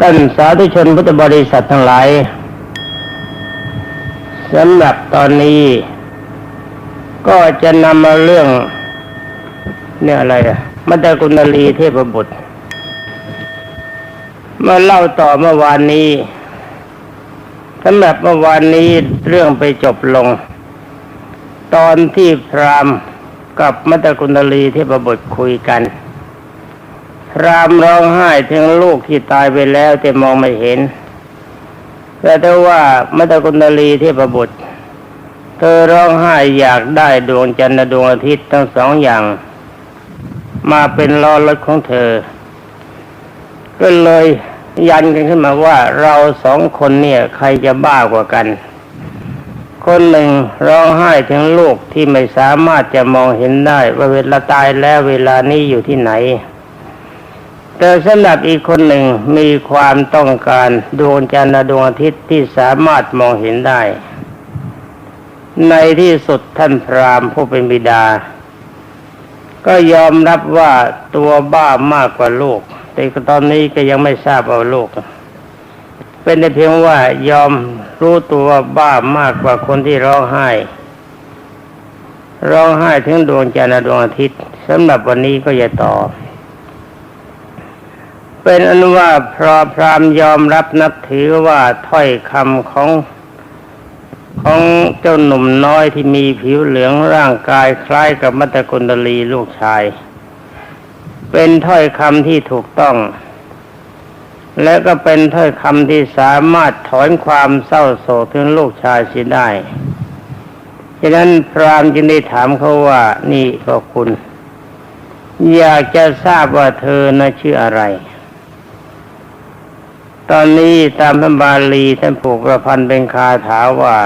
ท่านสาธุชนพุทธบริษัททั้งหลายสำหรับตอนนี้ ก็จะนำมาเรื่อง เนี่ยอะไรอะมัตตกุณลีเทพบุตรมาเล่าต่อเมื่อวานนี้สำหรับเมื่อวานนี้เรื่องไปจบลง ตอนที่พรามกับมัตตกุณลีเทพบุตรคุยกัน รามร้องไห้ถึงลูกที่ตายไปแล้วแต่มองไม่เห็น แต่ถ้าว่ามัตตกุณลีเทพบุตร เธอร้องไห้อยากได้ดวงจันทร์ดวงอาทิตย์ทั้งสองอย่าง มาเป็นล้อรถของเธอ ก็เลยยันกันขึ้นมาว่าเราสองคนเนี่ยใครจะบ้ากว่ากัน คนหนึ่งร้องไห้ถึงลูกที่ไม่สามารถจะมองเห็นได้ว่าเวลาตายแล้วเวลานี้อยู่ที่ไหน แต่สำหรับอีกคนหนึ่งมีความต้องการดวงจันทร์ดวงอาทิตย์ที่สามารถมองเห็นได้ ในที่สุดท่านพราหมณ์ผู้เป็นบิดา ก็ยอมรับว่าตัวบ้ามากกว่าลูก แต่ตอนนี้ก็ยังไม่ทราบเอาลูก เป็นแต่เพียงว่ายอมรู้ตัวบ้ามากกว่าคนที่ร้องไห้ ร้องไห้ถึงดวงจันทร์ดวงอาทิตย์สำหรับวันนี้ก็อย่าต่อ เป็นอนุว่าพรพรามยอมรับนับถือว่าถ้อยคำของของเจ้าหนุ่มน้อยที่มีผิวเหลืองร่างกายคล้ายกับมัตตกุณดลีลูกชาย เป็นถ้อยคำที่ถูกต้อง และก็เป็นถ้อยคำที่สามารถถอนความเศร้าโศกถึงลูกชายเสียได้ฉะนั้นพรามจึงได้ถามเขาว่านี่ก็คุณ อยากจะทราบว่าเธอนะชื่ออะไร ตอนนี้ตามพระบาลีท่านผูกประพันธ์เป็นคาถาว่า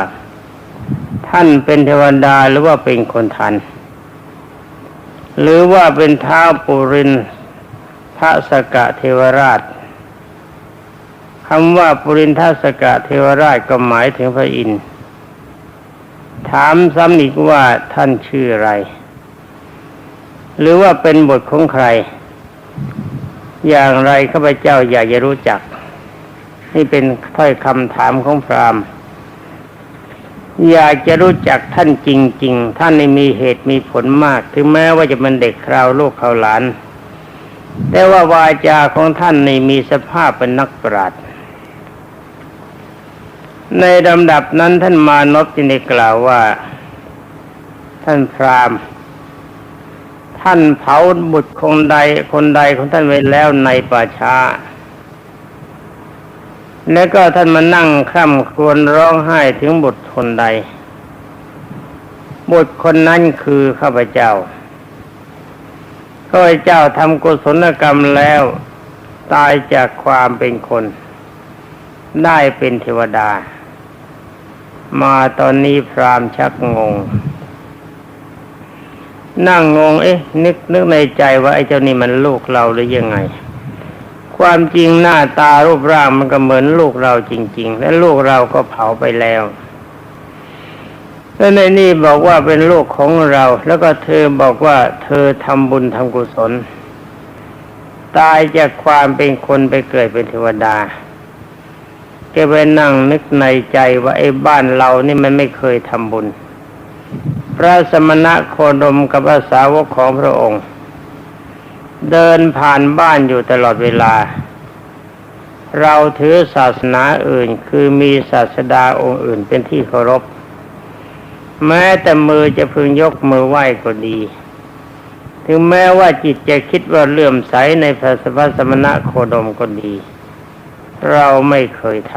ท่านเป็นเทวดาหรือว่าเป็นคนทัน หรือว่าเป็นท้าวปุรินทสกะเทวราชคำว่าปุรินทสกะเทวราชก็หมายถึงพระอินทร์ถามซ้ำอีกว่าท่านชื่ออะไร หรือว่าเป็นบทของใคร อย่างไรข้าพเจ้าอยากจะรู้จัก นี่เป็นถ้อยคำถามของพราหมณ์อยากจะรู้จักท่านจริง ๆ ท่านในมีเหตุมีผลมาก ถึงแม้ว่าจะเป็นเด็กคราวลูกคราวหลาน แต่ว่าวาจาของท่านในมีสภาพเป็นนักปราชญ์ในลำดับนั้นท่านมานพจึงได้กล่าวว่า ท่านพราหมณ์ ท่านเผาบุตรคนใดคนใดของท่านไว้แล้วในป่าช้า แล้วก็ท่านมานั่งคร่ำครวญร้องไห้ถึงบุตรคนใด บุตรคนนั้นคือข้าพเจ้าข้าพเจ้าทำกุศลกรรมแล้ว ตายจากความเป็นคน ได้เป็นเทวดา มาตอนนี้พรามชักงง นั่งงงเอ๊ะ นึกนึกในใจว่าไอ้เจ้านี่มันลูกเราหรือยังไง ความจริงหน้าตารูปร่างมันก็เหมือนลูกเราจริง ๆ และลูกเราก็เผาไปแล้วแล้วในนี่บอกว่าเป็นลูกของเรา แล้วก็เธอบอกว่าเธอทำบุญทำกุศล ตายจากความเป็นคนไปเกิดเป็นเทวดาแกไปนั่งนึกในใจว่าไอ้บ้านเรานี่มันไม่เคยทำบุญ พระสมณะโคดมกับพระสาวกของพระองค์ เดินผ่านบ้านอยู่ตลอดเวลา เราถือศาสนาอื่นคือมีศาสดาองค์อื่นเป็นที่เคารพ แม้แต่มือจะพึงยกมือไหว้ก็ดี ถึงแม้ว่าจิตจะคิดว่าเลื่อมใสในพระสมณะโคดมก็ดี เราไม่เคยท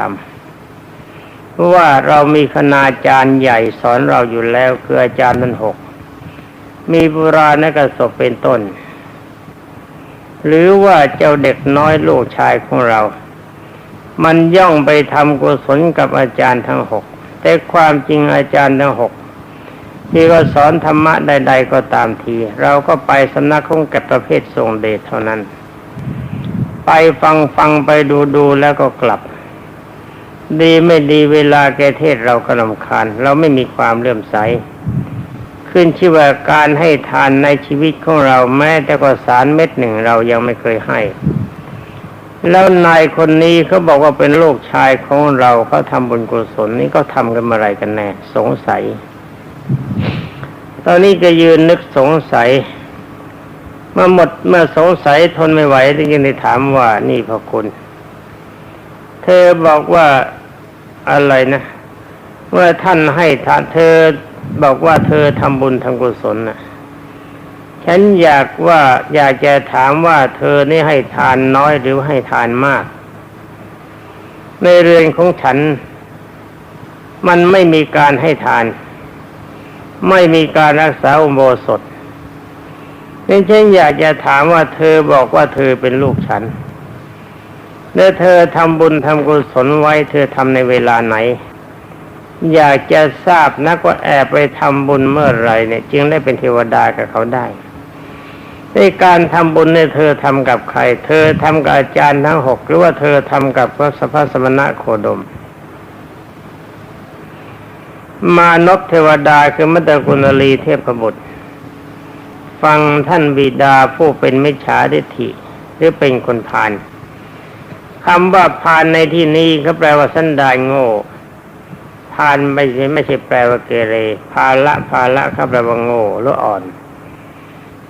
ำเพราะว่าเรามีคณาจารย์ใหญ่สอนเราอยู่แล้วคืออาจารย์ทั้นหกมีบุราณกสบเป็นต้น หรือว่าเจ้าเด็กน้อยลูกชายของเรา มันย่องไปทำกุศลกับอาจารย์ทั้งหกแต่ความจริงอาจารย์ทั้งหกที่ก็สอนธรรมะใด ๆ ก็ตามที เราก็ไปสำนักของกับประเภททรงเดชเท่านั้น ไปฟังฟังไปดูดูแล้วก็กลับ ดีไม่ดีเวลาแกเทศเราก็ลำคาญ เราไม่มีความเลื่อมใส ขึ้นชื่อว่าการให้ทานในชีวิตของเราแม้แต่ก็สารเม็ดหนึ่งเรายังไม่เคยให้ แล้วนายคนนี้เขาบอกว่าเป็นลูกชายของเราเขาทำบุญกุศลนี่เขาทำกันเมื่อไรกันแน่สงสัย ตอนนี้จะยืนนึกสงสัยเมื่อหมดเมื่อสงสัยทนไม่ไหวจึงได้ถามว่านี่พระคุณ เธอบอกว่าอะไรนะเมื่อท่านให้ทานเธอ บอกว่าเธอทำบุญทำกุศลนะฉันอยากว่าอยากจะถามว่าเธอนี่ให้ทานน้อยหรือให้ทานมาก ในเรือนของฉัน มันไม่มีการให้ทาน ไม่มีการรักษาอุโบสถนี่ฉันอยากจะถามว่าเธอบอกว่าเธอเป็นลูกฉัน แล้วเธอทำบุญทำกุศลไว้ เธอทำในเวลาไหน อยากจะทราบนักว่าแอบไปทำบุญเมื่อไรเนี่ย จึงได้เป็นเทวดากับเขาได้ในการทำบุญเนี่ยเธอทำกับใคร เธอทำกับอาจารย์ทั้งหกหรือว่าเธอทำกับพระสัพพสมณะโคดม มานพเทวดาคือมัตตกุณลีเทพบุตร ฟังท่านบิดาผู้เป็นมิจฉาทิฏฐิหรือเป็นคนพาลคำว่าพาลในที่นี้ก็แปลว่าสันดานโง่ พาลไม่ใช่ไม่ใช่แปลว่าเกเรพาละพาละเขาแปลว่าโง่หรืออ่อน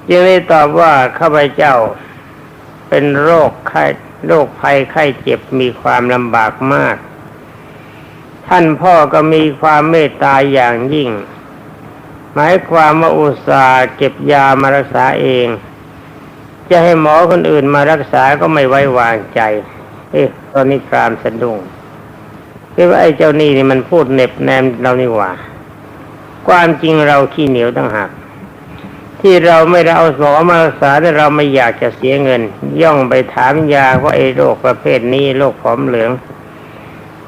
จึงได้ตอบว่าข้าพเจ้าเป็นโรคไข้โรคภัยไข้เจ็บมีความลำบากมาก ท่านพ่อก็มีความเมตตาอย่างยิ่ง หมายความว่าอุตส่าห์เก็บยามารักษาเอง จะให้หมอคนอื่นมารักษาก็ไม่ไว้วางใจ เอ๊ะตอนนี้กรามสะดุ้ง คิดว่าไอ้เจ้านี่นี่มันพูดเน็บแนมเรานี่หว่า ความจริงเราขี้เหนียวตั้งหากที่เราไม่ได้เอาหมอมารักษาแต่เราไม่อยากจะเสียเงิน ย่องไปถามยาว่าไอ้โรคประเภทนี้โรคผอมเหลือง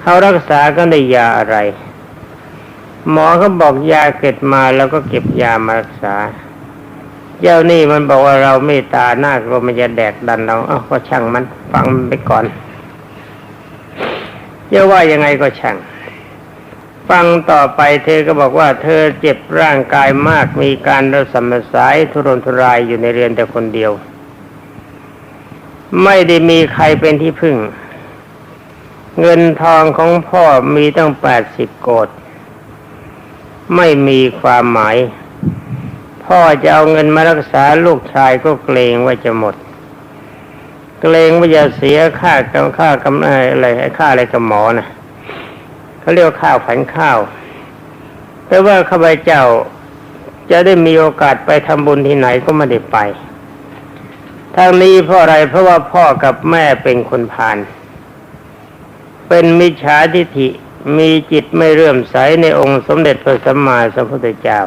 เขารักษาก็ได้ยาอะไร หมอเขาบอกยาเก็บมาแล้วก็เก็บยามารักษา เจ้านี่มันบอกว่าเราเมตตาหน้ากลัวมันจะแดกดันเราเอ้าก็ช่างมันฟังมันไปก่อน จะว่ายังไงก็ช่าง ฟังต่อไปเธอก็บอกว่าเธอเจ็บร่างกายมากมีการระสมสายทุรนทุรายอยู่ในเรือนแต่คนเดียว ไม่ได้มีใครเป็นที่พึ่ง เงินทองของพ่อมีตั้งแปดสิบโกดไม่มีความหมาย พ่อจะเอาเงินมารักษาลูกชายก็เกรงว่าจะหมด เกรงว่าจะเสียค่ากำค่ากำอะไรค่าอะไรกับหมอนะเขาเรียกข้าวผันข้าวแต่ว่าข้าพเจ้าจะได้มีโอกาสไปทำบุญที่ไหนก็ไม่ได้ไปทางนี้เพราะอะไรเพราะว่าพ่อกับแม่เป็นคนพาลเป็นมิจฉาทิฐิมีจิตไม่เรื่มใสในองค์สมเด็จพระสัมมาสัมพุทธเจ้า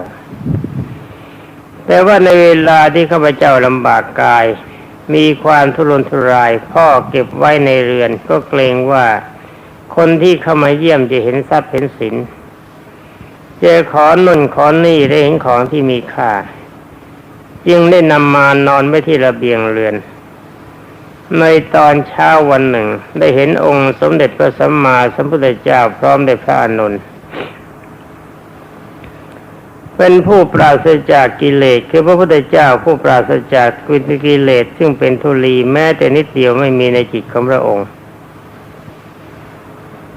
แต่ว่าในเวลาที่ข้าพเจ้าลำบากกาย มีความทุรนทุราย พ่อเก็บไว้ในเรือน ก็เกรงว่าคนที่เข้ามาเยี่ยมจะเห็นทรัพย์เห็นสินเจอขอนุ่นขอนี่ได้เห็นของที่มีค่า จึงได้นำมานอนไว้ที่ระเบียงเรือน ในตอนเช้าวันหนึ่ง ได้เห็นองค์สมเด็จพระสัมมาสัมพุทธเจ้าพร้อมด้วยพระอนุน เป็นผู้ปราศจากกิเลสคือพระพุทธเจ้าผู้ปราศจากกิเลสซึ่งเป็นทุลีแม้แต่นิดเดียวไม่มีในจิตของพระองค์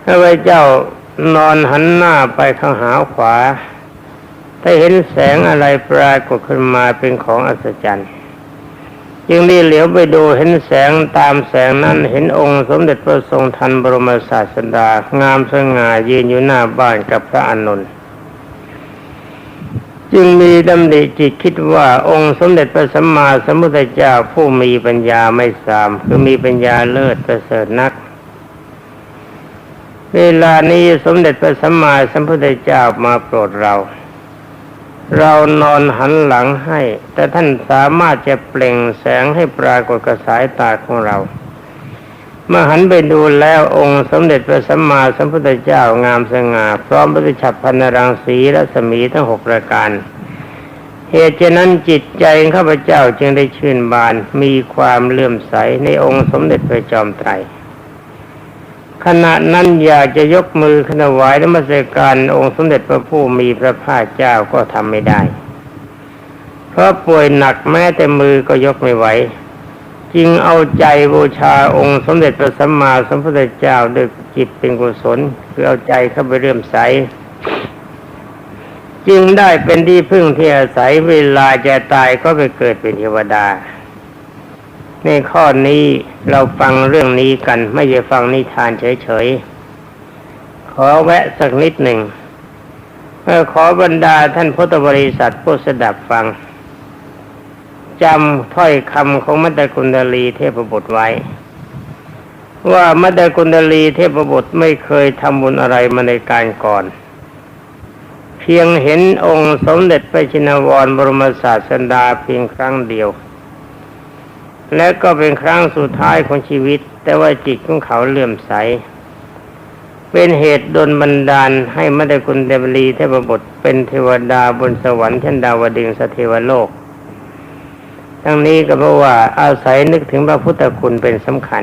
พระเจ้านอนหันหน้าไปข้างหาขวา ถ้าเห็นแสงอะไรปรากฏขึ้นมาเป็นของอัศจรรย์จึงได้เหลียวไปดูเห็นแสงตามแสงนั้นเห็นองค์สมเด็จพระทรงทันบรมศาสดางามสง่ายืนอยู่หน้าบ้านกับพระอานนท์ จึงมีดำริจิตคิดว่าองค์สมเด็จพระสัมมาสัมพุทธเจ้าผู้มีปัญญาไม่สาม คือมีปัญญาเลิศประเสริฐนัก เวลานี้สมเด็จพระสัมมาสัมพุทธเจ้ามาโปรดเรา เรานอนหันหลังให้ แต่ท่านสามารถจะเปล่งแสงให้ปรากฏกระสายตาของเรา เมื่อหันไปดูแล้วองค์สมเด็จพระสัมมาสัมพุทธเจ้างามสง่าพร้อมปฏิฉับพันรังสีและสมีทั้งหกประการ เหตุฉะนั้นจิตใจข้าพเจ้าจึงได้ชื่นบานมีความเลื่อมใสในองค์สมเด็จพระจอมไตรขณะนั้นอยากจะยกมือขนไหวและมาเสการองค์สมเด็จพระผู้มีพระภาคเจ้าก็ทำไม่ได้ เพราะป่วยหนักแม้แต่มือก็ยกไม่ไหว จึงเอาใจบูชาองค์สมเด็จพระสัมมาสัมพุทธเจ้าด้วยจิตเป็นกุศลคือเอาใจเข้าไปเรื่มใส จึงได้เป็นที่พึ่งที่อาศัยเวลาจะตายก็ไปเกิดเป็นเทวดา ในข้อนี้เราฟังเรื่องนี้กันไม่ใช่ฟังนิทานเฉยๆ ขอแวะสักนิดหนึ่งขอบรรดาท่านพุทธบริษัทผู้สดับฟัง จำถ้อยคำของมัตตกุณดลีเทพบุตรไว้ ว่ามัตตกุณดลีเทพบุตรไม่เคยทำบุญอะไรมาในการก่อน เพียงเห็นองค์สมเด็จพระชินวรบรมศาสดาเพียงครั้งเดียว และก็เป็นครั้งสุดท้ายของชีวิต แต่ว่าจิตของเขาเลื่อมใส เป็นเหตุดลบันดาลให้มัตตกุณเดบลีเทพบุตรเป็นเทวดาบนสวรรค์ชั้นดาวดึงสเทวโลก ทั้งนี้ก็เพราะว่าอาศัยนึกถึงพระพุทธคุณเป็นสำคัญ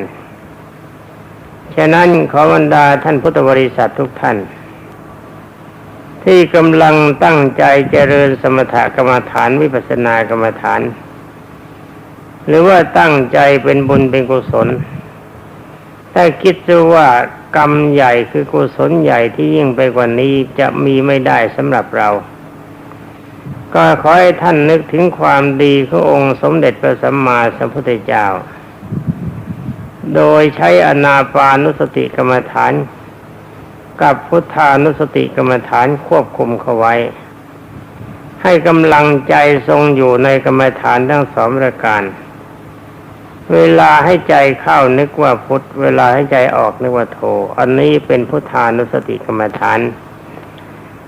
ฉะนั้นขอบรรดาท่านพุทธบริษัททุกท่าน ที่กำลังตั้งใจเจริญสมถกรรมฐานวิปัสสนากรรมฐาน หรือว่าตั้งใจเป็นบุญเป็นกุศลถ้าคิดจะว่ากรรมใหญ่คือกุศลใหญ่ที่ยิ่งไปกว่านี้จะมีไม่ได้สำหรับเรา ก็ขอให้ท่านนึกถึงความดีขององค์สมเด็จพระสัมมาสัมพุทธเจ้า โดยใช้อนาปานุสติกรรมฐาน กับพุทธานุสติกรรมฐานควบคุมเขาไว้ ให้กำลังใจทรงอยู่ในกรรมฐานทั้งสองประการ เวลาให้ใจเข้านึกว่าพุทธ เวลาให้ใจออกนึกว่าโท อันนี้เป็นพุทธานุสติกรรมฐาน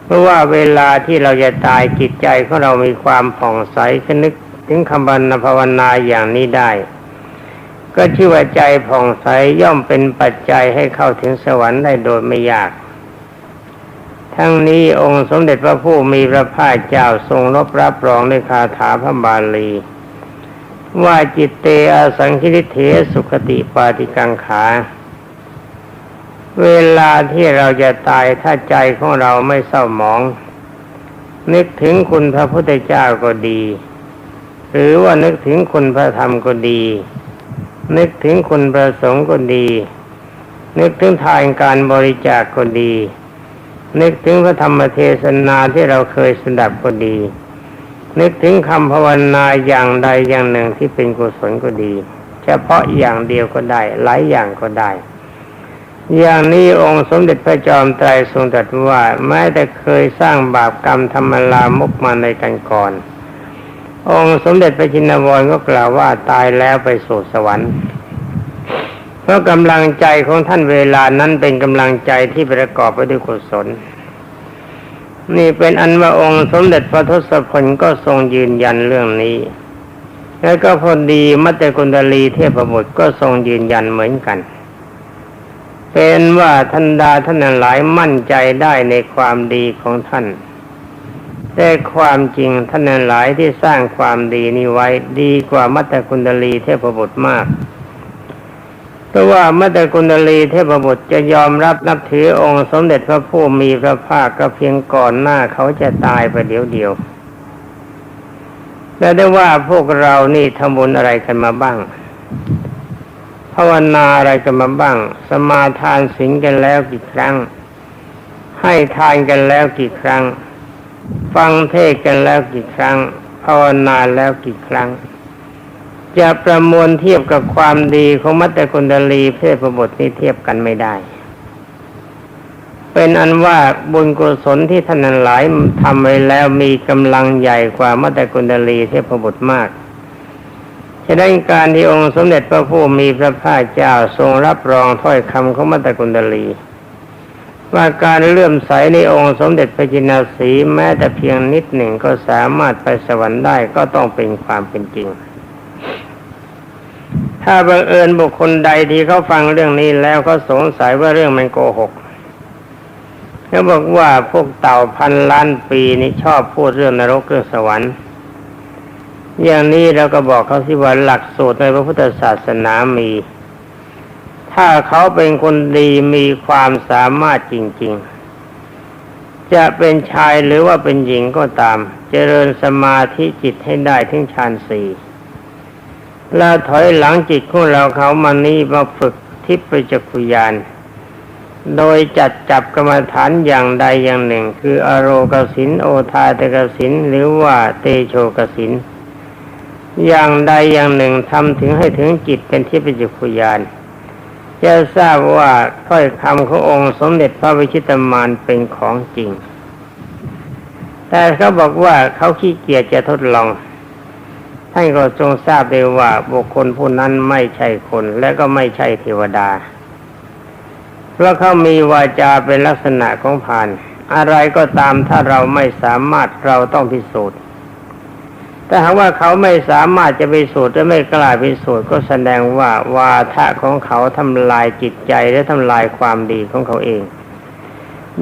เพราะว่าเวลาที่เราจะตายจิตใจของเรามีความผ่องใสขึ้นนึกถึงคำบรรณภาวนาอย่างนี้ได้ ก็ชื่อว่าใจผ่องใสย่อมเป็นปัจจัยให้เข้าถึงสวรรค์ได้โดยไม่ยาก ทั้งนี้องค์สมเด็จพระผู้มีพระภาคเจ้าทรงรับรับรองในคาถาพระบาลี ว่าจิตเตอสังคิริเถสุขติปาติกังขา เวลาที่เราจะตายถ้าใจของเราไม่เศร้าหมอง นึกถึงคุณพระพุทธเจ้าก็ดี หรือว่านึกถึงคุณพระธรรมก็ดี นึกถึงคุณพระสงฆ์ก็ดี นึกถึงทานการบริจาคก็ดี นึกถึงพระธรรมเทศนาที่เราเคยสดับก็ดี นึกถึงคำภาวนาอย่างใดอย่างหนึ่งที่เป็นกุศลก็ดี เฉพาะอย่างเดียวก็ได้ หลายอย่างก็ได้ อย่างนี้องค์สมเด็จพระจอมไตรทรงตรัสว่าแม้แต่เคยสร้างบาปกรรมธรรมลามกมาในกันก่อน องค์สมเด็จพระจินวรก็กล่าวว่าตายแล้วไปสู่สวรรค์เพราะกำลังใจของท่านเวลานั้นเป็นกำลังใจที่ประกอบไปด้วยกุศล นี่เป็นอันว่าองค์สมเด็จพระทศพลก็ทรงยืนยันเรื่องนี้ แล้วก็พอดีมัตตกุณดลีเทพบุตรก็ทรงยืนยันเหมือนกัน เป็นว่าท่านดาท่านนันหลายมั่นใจได้ในความดีของท่านแต่ความจริงท่านนันหลายที่สร้างความดีนี้ไว้ดีกว่ามัตตกุณดลีเทพบุตรมากเพราะว่ามัตตกุณดลีเทพบุตรจะยอมรับนับถือองค์สมเด็จพระผู้มีพระภาคก็เพียงก่อนหน้าเขาจะตายไปเดียวเดียวและได้ว่าพวกเรานี่ทำบุญอะไรกันมาบ้าง ภาวนาอะไรกันมาบ้าง สมาทานศีลกันแล้วกี่ครั้ง ให้ทานกันแล้วกี่ครั้ง ฟังเทศกันแล้วกี่ครั้ง ภาวนาแล้วกี่ครั้ง จะประมวลเทียบกับความดีของมัตตกุณดลีเพศประบทนี้เทียบกันไม่ได้ เป็นอันว่าบุญกุศลที่ท่านนั้นหลายทำไว้แล้วมีกำลังใหญ่กว่ามัตตกุณดลีเทพบุตรมาก ฉะนั้นการที่องค์สมเด็จพระผู้มีพระภาคเจ้าทรงรับรองถ้อยคำของมัตตกุณดลี ว่าการเลื่อมใสในองค์สมเด็จพระจินาสีแม้แต่เพียงนิดหนึ่งก็สามารถไปสวรรค์ได้ก็ต้องเป็นความเป็นจริง ถ้าบังเอิญบุคคลใดที่เขาฟังเรื่องนี้แล้วเขาสงสัยว่าเรื่องมันโกหกเขาบอกว่าพวกเต่าพันล้านปีนี่ชอบพูดเรื่องนรกเรื่องสวรรค์ อย่างนี้เราก็บอกเขาสิว่าหลักสูตรในพระพุทธศาสนามี ถ้าเขาเป็นคนดีมีความสามารถจริง ๆ จะเป็นชายหรือว่าเป็นหญิงก็ตาม เจริญสมาธิจิตให้ได้ถึงฌานสี่แล้วถอยหลังจิตของเราเขามานี้มาฝึกทิพยจักุยาน โดยจัดจับกรรมฐานอย่างใดอย่างหนึ่ง คืออโรกสินโอทาตกสินหรือว่าเตโชกสิน อย่างใดอย่างหนึ่งทำถึงให้ถึงจิตเป็นทิพยจักขุยานจะทราบว่าถ้อยคำขององค์สมเด็จพระวิชิตามานเป็นของจริง แต่เขาบอกว่าเขาขี้เกียจจะทดลองท่านก็ทรงทราบเลยว่าบุคคลผู้นั้นไม่ใช่คนและก็ไม่ใช่เทวดา เพราะเขามีวาจาเป็นลักษณะของผ่าน อะไรก็ตามถ้าเราไม่สามารถเราต้องพิสูจน์ แต่หากว่าเขาไม่สามารถจะพิสูจน์และไม่กล้าพิสูจน์ก็แสดงว่าวาทะของเขาทำลายจิตใจและทำลายความดีของเขาเอง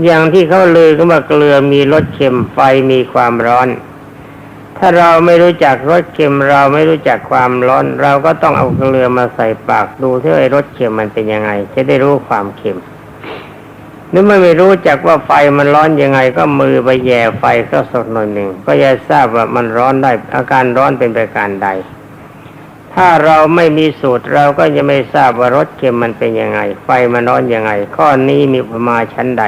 อย่างที่เขาเลือก็ว่าเกลือมีรสเค็มไฟมีความร้อน ถ้าเราไม่รู้จักรสเค็มเราไม่รู้จักความร้อน เราก็ต้องเอาเกลือมาใส่ปากดูที่ไอ้รสเค็มมันเป็นยังไง จะได้รู้ความเค็ม หรือไม่ไม่รู้จักว่าไฟมันร้อนยังไง ก็มือไปแย่ไฟก็สดหน่อยหนึ่ง ก็จะทราบว่ามันร้อนได้อาการร้อนเป็นประการใด ถ้าเราไม่มีสูตรเราก็จะไม่ทราบว่ารสเค็มมันเป็นยังไง ไฟมันร้อนยังไง ข้อนี้มีประมาชั้นใด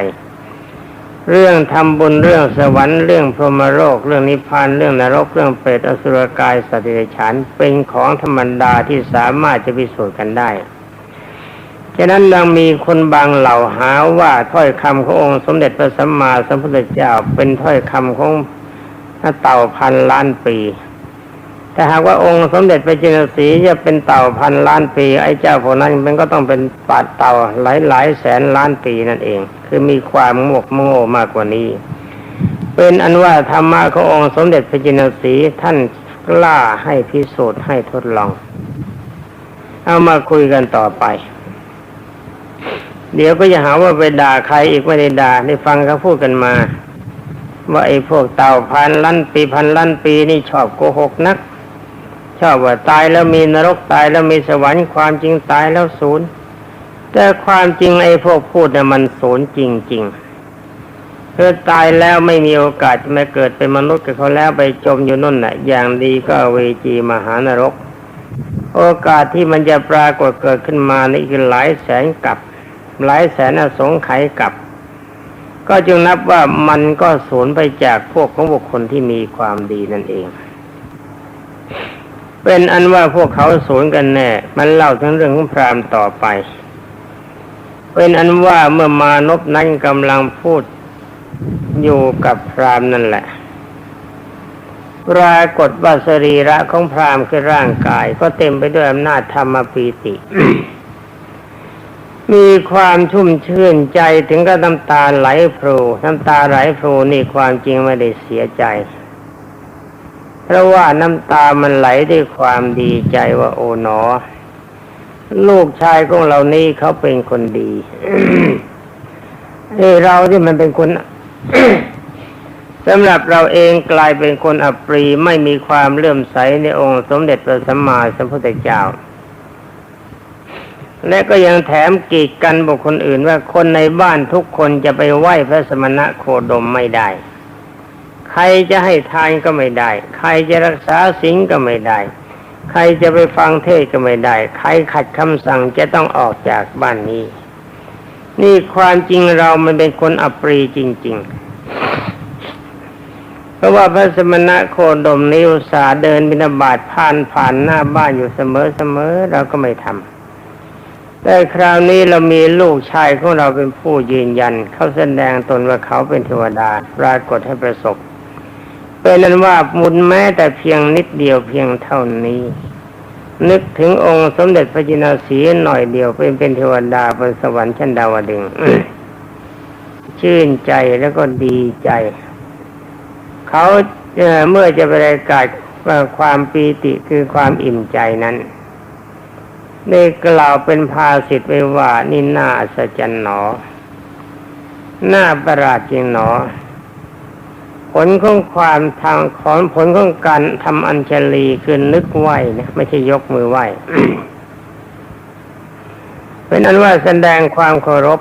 เรื่องทำบุญเรื่องสวรรค์เรื่องพรหมโลกเรื่องนิพพานเรื่องนรกเรื่องเปรตอสุรกายสัตว์เดรัจฉานเป็นของธรรมดาที่สามารถจะพิสูจน์กันได้ ฉะนั้นยังมีคนบางเหล่าหาว่าถ้อยคำขององค์สมเด็จพระสัมมาสัมพุทธเจ้าเป็นถ้อยคำของเต่าพันล้านปีแต่หากว่าองค์สมเด็จพระจินสีจะเป็นเต่าพันล้านปี ไอ้เจ้าพวกนั้นมันก็ต้องเป็นปัดเต่าหลายหลายแสนล้านปีนั่นเอง คือมีความโงกโง่มากกว่านี้ เป็นอันว่าธรรมะขององค์สมเด็จพระจินสีท่านกล้าให้พิสูจน์ให้ทดลอง เอามาคุยกันต่อไป เดี๋ยวก็จะหาว่าไปด่าใครอีกไม่ได้ด่าได้ฟังเขาพูดกันมา ว่าไอ้พวกเต่าพันล้านปีพันล้านปีนี่ชอบโกหกนัก ชอบว่าตายแล้วมีนรกตายแล้วมีสวรรค์ความจริงตายแล้วศูนย์แต่ความจริงไอ้พวกพูดเนี่ยมันศูนย์จริงๆคือตายแล้วไม่มีโอกาสจะมาเกิดเป็นมนุษย์กับเขาแล้วไปจมอยู่นั่นน่ะ อย่างดีก็เวจีมหานรก โอกาสที่มันจะปรากฏเกิดขึ้นมานี่คือหลายแสนกับ หลายแสนอสงไขยกับ ก็จึงนับว่ามันก็สูญไปจากพวกของบุคคลที่มีความดีนั่นเอง เป็นอันว่าพวกเขาสูญกันแน่ มันเล่าถึงเรื่องของพรามต่อไป เป็นอันว่าเมื่อมานพนั้นกำลังพูดอยู่กับพรามนั่นแหละปรากฏว่าสรีระของพรามคือร่างกาย ก็เต็มไปด้วยอำนาจธรรมปีติ มีความชุ่มชื่นใจถึงกับน้ำตาไหลโพรูน้ำตาไหลโพรูนี่ความจริงไม่ได้เสียใจ เพราะว่าน้ำตามันไหลด้วยความดีใจว่าโอ๋หนอ ลูกชายของเรานี่เขาเป็นคนดีเอเราที่มันเป็นคนสำหรับเราเองกลายเป็นคนอับปรีไม่มีความเลื่อมใสในองค์สมเด็จพระสัมมาสัมพุทธเจ้า และก็ยังแถมกีดกันบุคคลอื่นว่าคนในบ้านทุกคนจะไปไหว้พระสมณะโคดมไม่ได้ ใครจะให้ทานก็ไม่ได้ ใครจะรักษาศีลก็ไม่ได้ ใครจะไปฟังเทศก็ไม่ได้ ใครขัดคำสั่งจะต้องออกจากบ้านนี้ นี่ความจริงเรามันเป็นคนอัปรีจริงๆเพราะว่าพระสมณะโคดมนิวสาเดินบิณฑบาตผ่านผ่านหน้าบ้านอยู่เสมอเสมอเราก็ไม่ทำ แต่คราวนี้เรามีลูกชายของเราเป็นผู้ยืนยัน เขาแสดงตนว่าเขาเป็นเทวดาปรากฏให้ประสบ เป็นนั้นว่ามุนแม้แต่เพียงนิดเดียวเพียงเท่านี้ นึกถึงองค์สมเด็จพระจินาสีห์หน่อยเดียวเป็นเป็นเทวดาบนสวรรค์ชั้นดาวดึงชื่นใจแล้วก็ดีใจ เขาเเมื่อจะประกาศความปีติคือความอิ่มใจนั้น ได้กล่าวเป็นภาสิทธิ์ไว้ว่านี่น่าอัศจรรย์หนอน่าประหลาดจริงหนอ ผลของความทางของผลของการทำอัญชลีคือนึกไหวนะไม่ใช่ยกมือไหวเป็นอันว่าแสดงความเคารพ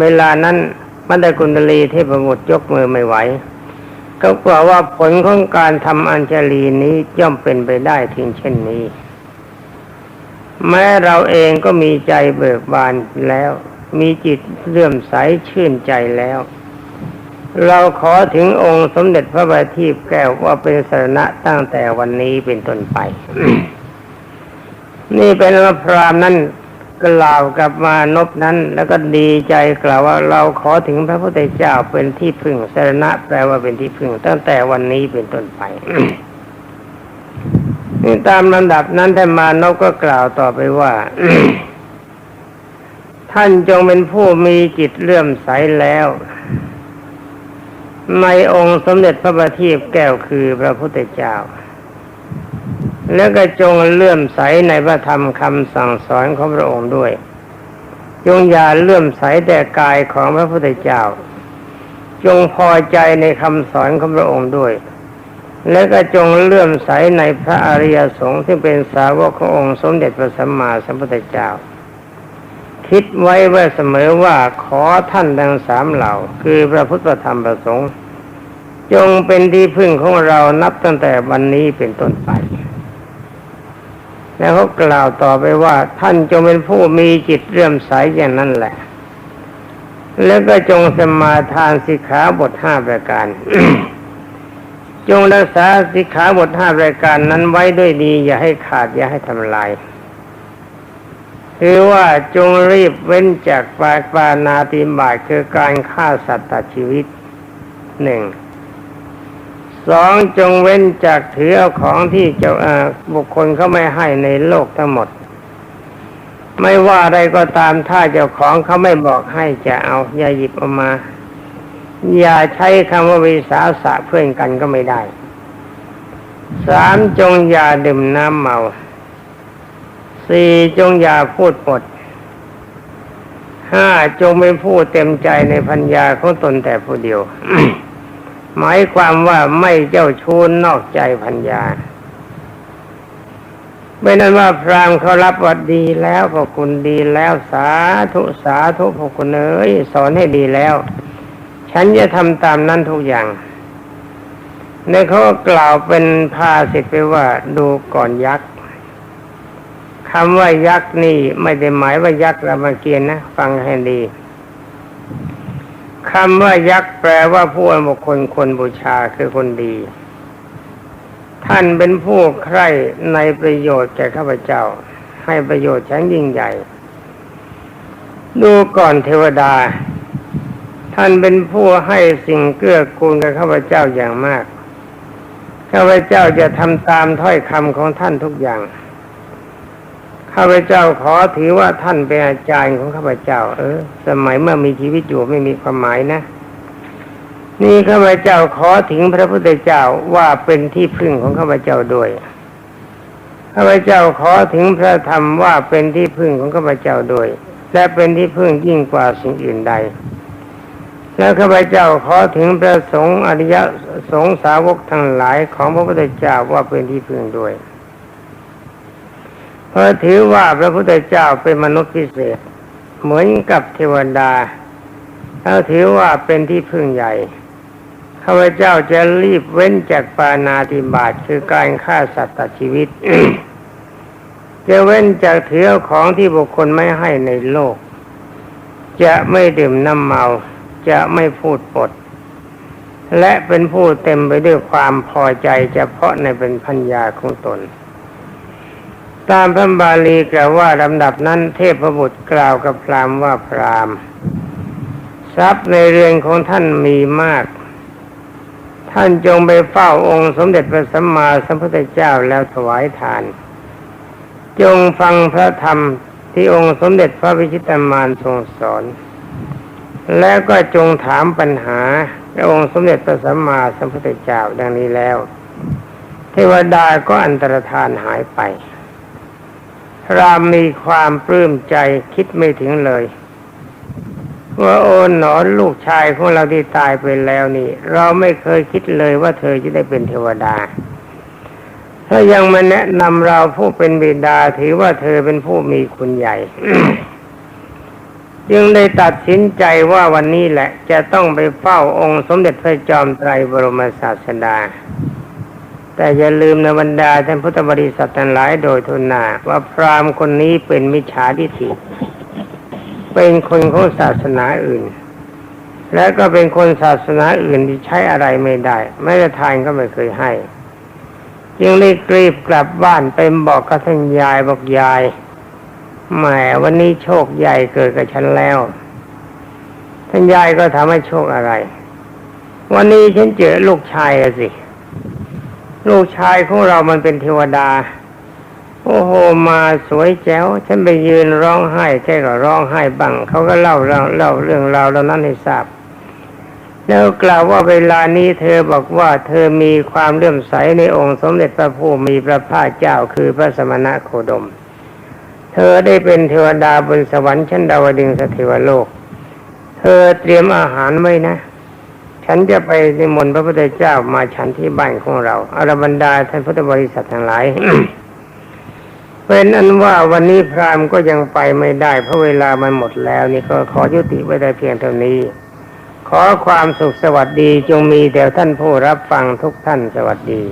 เวลานั้นมันได้กุณลีเทพบุตรยกมือไม่ไหว ก็กล่าวว่าผลของการทำอัญชลีนี้ย่อมเป็นไปได้ทิ้งเช่นนี้ แม้เราเองก็มีใจเบิกบานแล้ว มีจิตเลื่อมใสชื่นใจแล้ว เราขอถึงองค์สมเด็จพระบัณฑิตแก้วว่าเป็นสรณะตั้งแต่วันนี้เป็นต้นไป นี่เป็นพระพรามนั้นกล่าวกับมานพนั้น แล้วก็ดีใจกล่าวว่าเราขอถึงพระพุทธเจ้าเป็นที่พึ่งสรณะแปลว่าเป็นที่พึ่งตั้งแต่วันนี้เป็นต้นไป นี่ตามลำดับนั้นท่านมานพก็กล่าวต่อไปว่า ท่านจงเป็นผู้มีจิตเลื่อมใสแล้ว ในองค์สมเด็จพระบัณฑิตแก้วคือพระพุทธเจ้า แล้วก็จงเลื่อมใสในพระธรรมคำสั่งสอนของพระองค์ด้วย จงอย่าเลื่อมใสแต่กายของพระพุทธเจ้า จงพอใจในคำสอนของพระองค์ด้วย และก็จงเลื่อมใสในพระอริยสงฆ์ที่เป็นสาวกขององค์สมเด็จพระสัมมาสัมพุทธเจ้า คิดไว้ว่าเสมอว่าขอท่านทั้งสามเหล่า คือพระพุทธธรรมประสงค์ จงเป็นที่พึ่งของเรานับตั้งแต่วันนี้เป็นต้นไป แล้วเขากล่าวต่อไปว่าท่านจงเป็นผู้มีจิตเรื่อมใสอย่างนั้นแหละ แล้วก็จงสมาทานสิกขาบทห้าประการ จงรักษาสิกขาบทห้ารายการนั้นไว้ด้วยดี อย่าให้ขาดอย่าให้ทำลาย คือว่าจงรีบเว้นจากปาปานาติบาตคือการฆ่าสัตว์ตัดชีวิตหนึ่งสองจงเว้นจากถือเอาของที่เจ้าบุคคลเขาไม่ให้ในโลกทั้งหมด ไม่ว่าอะไรก็ตามถ้าเจ้าของเขาไม่บอกให้จะเอาอย่าหยิบออกมา อย่าใช้คำว่าวิสาสะเพื่อนกันก็ไม่ได้สามจงอย่าดื่มน้ำเมาสี่จงอย่าพูดปดห้าจงไม่พูดเต็มใจในพัญญาของตนแต่ผู้เดียว หมายความว่าไม่เจ้าชู้นอกใจพัญญาไม่นั้นว่าพรามเขารับวัดดีแล้วพอคุณดีแล้วสาธุสาธุพอคุณเอ๋ยสอนให้ดีแล้ว ฉันจะทำตามนั้นทุกอย่าง ในเขากล่าวเป็นภาสิทไปว่าดูก่อนยักษ์คำว่ายักษ์นี่ไม่ได้หมายว่ายักษ์รามเกียรตินะ ฟังให้ดีคำว่ายักษ์แปลว่าผู้บุคคลคนบูชาคือคนดี ท่านเป็นผู้ใคร่ในประโยชน์แก่ข้าพเจ้า ให้ประโยชน์ชั้นยิ่งใหญ่ ดูก่อนเทวดา ท่านเป็นผู้ให้สิ่งเกื้อกูลกับข้าพเจ้าอย่างมาก ข้าพเจ้าจะทำตามถ้อยคำของท่านทุกอย่าง ข้าพเจ้าขอถือว่าท่านเป็นอาจารย์ของข้าพเจ้า เออ สมัยเมื่อมีชีวิตอยู่ไม่มีความหมายนะ นี่ข้าพเจ้าขอถึงพระพุทธเจ้าว่าเป็นที่พึ่งของข้าพเจ้าด้วย ข้าพเจ้าขอถึงพระธรรมว่าเป็นที่พึ่งของข้าพเจ้าด้วย และเป็นที่พึ่งยิ่งกว่าสิ่งอื่นใด แล้วข้าพเจ้าขอถึงพระสงฆ์อริยสงฆ์สาวกทั้งหลายของพระพุทธเจ้าว่าเป็นที่พึ่งด้วยเพราะถือว่าพระพุทธเจ้าเป็นมนุษย์พิเศษ เหมือนกับเทวดาถ้าถือว่าเป็นที่พึ่งใหญ่ข้าพเจ้าจะรีบเว้นจากปานาติบาตคือการฆ่าสัตว์ตัดชีวิต จะเว้นจากเถือของที่บุคคลไม่ให้ในโลก จะไม่ดื่มน้ำเมา จะไม่พูดปด และเป็นผู้เต็มไปด้วยความพอใจเฉพาะในเป็นพัญญาของตน ตามพระบาลีกล่าวว่าลำดับนั้นเทพบุตรกล่าวกับพรามว่าพรามทรัพย์ในเรือนของท่านมีมาก ท่านจงไปเฝ้าองค์สมเด็จพระสัมมาสัมพุทธเจ้าแล้วถวายทาน จงฟังพระธรรมที่องค์สมเด็จพระวิชิตามานทรงสอน แล้วก็จงถามปัญหาพระองค์สมเด็จพระสัมมาสัมพุทธเจ้าดังนี้แล้ว เทวดาก็อันตรธานหายไป รามมีความปลื้มใจคิดไม่ถึงเลย ว่าโอนหนอนลูกชายของเราที่ตายไปแล้วนี่ เราไม่เคยคิดเลยว่าเธอจะได้เป็นเทวดา ถ้ายังมาแนะนำเราผู้เป็นบิดาถือว่าเธอเป็นผู้มีคุณใหญ่ จึงได้ตัดสินใจว่าวันนี้แหละจะต้องไปเฝ้าองค์สมเด็จพระจอมไตรบรมศาสดา แต่อย่าลืมนะบรรดาท่านพุทธบริษัททั้งหลายโดยทุนนาว่าพราหมณ์คนนี้เป็นมิจฉาทิฏฐิเป็นคนของศาสนาอื่น และก็เป็นคนศาสนาอื่นที่ใช้อะไรไม่ได้แม้แต่ทานก็ไม่เคยให้ จึงรีบกรีบกลับบ้านไปบอกกับท่านยายบอกยาย แหมวันนี้โชคใหญ่เกิดกับฉันแล้ว ท่านยายก็ทำให้โชคอะไร วันนี้ฉันเจอลูกชายสิ ลูกชายของเรามันเป็นเทวดา โอ้โห มาสวยแจ๋ว ฉันไปยืนร้องไห้แกก็ร้องไห้บังเขาก็เล่าเล่าเล่าเรื่องราวเหล่านั้นให้ทราบแล้วกล่าวว่าเวลานี้เธอบอกว่าเธอมีความเลื่อมใสในองค์สมเด็จพระผู้มีพระภาคเจ้าคือพระสมณะโคดม เธอได้เป็นเทวดาบนสวรรค์ชั้นดาวดึงสเทวโลก เธอเตรียมอาหารไว้นะ ฉันจะไปนิมนต์พระพุทธเจ้ามาฉันที่บ้านของเราอารบรรดาท่านพุทธบริษัททั้งหลายเป็นอันว่าวันนี้พรามก็ยังไปไม่ได้เพราะเวลามันหมดแล้ว นี่ก็ขอยุติไว้ได้เพียงเท่านี้ ขอความสุขสวัสดีจงมีแด่ท่านผู้รับฟังทุกท่านสวัสดี